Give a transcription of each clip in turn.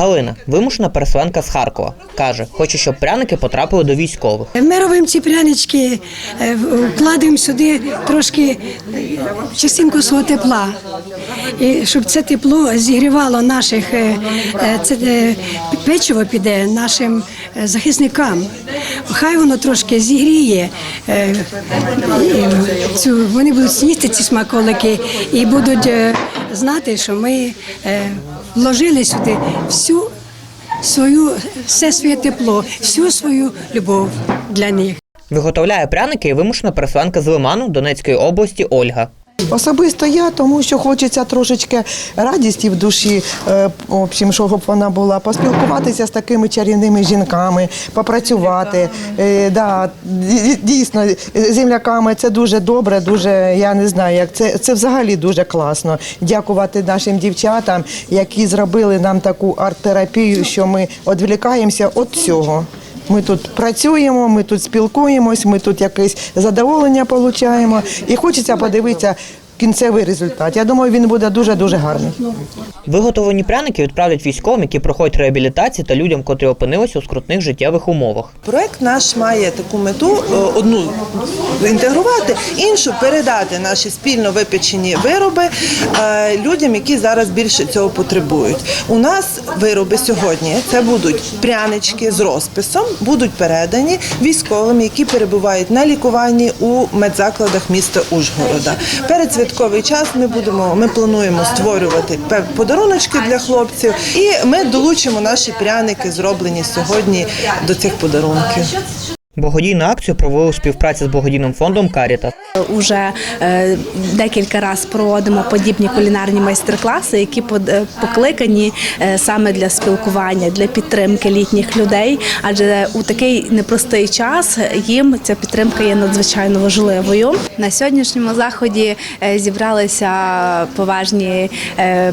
Галина, вимушена переселенка з Харкова, каже, хоче, щоб пряники потрапили до військових. Ми робимо ці прянички, е, вкладемо сюди трошки частинку свого тепла. І щоб це тепло зігрівало наших, е, е, це печиво піде нашим захисникам. Хай воно трошки зігріє, вони будуть їсти ці смаколики і будуть знати, що ми вложили сюди всю свою все своє тепло, всю свою любов для них. Виготовляє пряники і вимушена переселенка з Лиману Донецької області Ольга. Особисто я, тому що хочеться трошечки радісті в душі, е, в общем, щоб вона була, поспілкуватися з такими чарівними жінками, попрацювати. Е, Да, дійсно, земляками це дуже добре, дуже, я не знаю, як це, це взагалі дуже класно. Дякувати нашим дівчатам, які зробили нам таку арт-терапію, що ми відвлікаємося від цього. Ми тут працюємо, ми тут спілкуємось, ми тут якесь задоволення отримуємо. І хочеться подивитися кінцевий результат. Я думаю, він буде дуже-дуже гарний. Виготовлені пряники відправлять військовим, які проходять реабілітацію та людям, котрі опинилися у скрутних життєвих умовах. Проект наш має таку мету е, одну інтегрувати, іншу передати наші спільно випечені вироби е, людям, які зараз більше цього потребують. У нас вироби сьогодні це будуть прянички з розписом, будуть передані військовим, які перебувають на лікуванні у медзакладах міста Ужгорода. Перед святковий час ми будемо. Ми плануємо створювати подаруночки для хлопців, і ми долучимо наші пряники, зроблені сьогодні до цих подарунків. Благодійну акцію провели у співпраці з благодійним фондом Карітас. Уже е, декілька разів проводимо подібні кулінарні майстер-класи, які е, покликані е, саме для спілкування, для підтримки літніх людей. Адже у такий непростий час їм ця підтримка є надзвичайно важливою. На сьогоднішньому заході зібралися поважні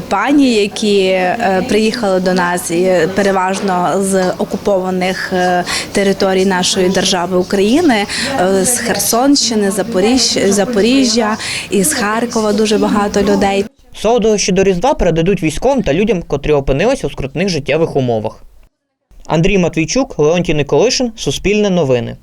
пані, які приїхали до нас переважно з окупованих територій нашої держави України, е, з Херсонщини, Запоріжжя, Запоріжжя, із Харкова дуже багато людей. Солодощі до Різдва передадуть військовим та людям, котрі опинилися у скрутних життєвих умовах. Андрій Матвійчук, Леонтій Николишин, Суспільне новини.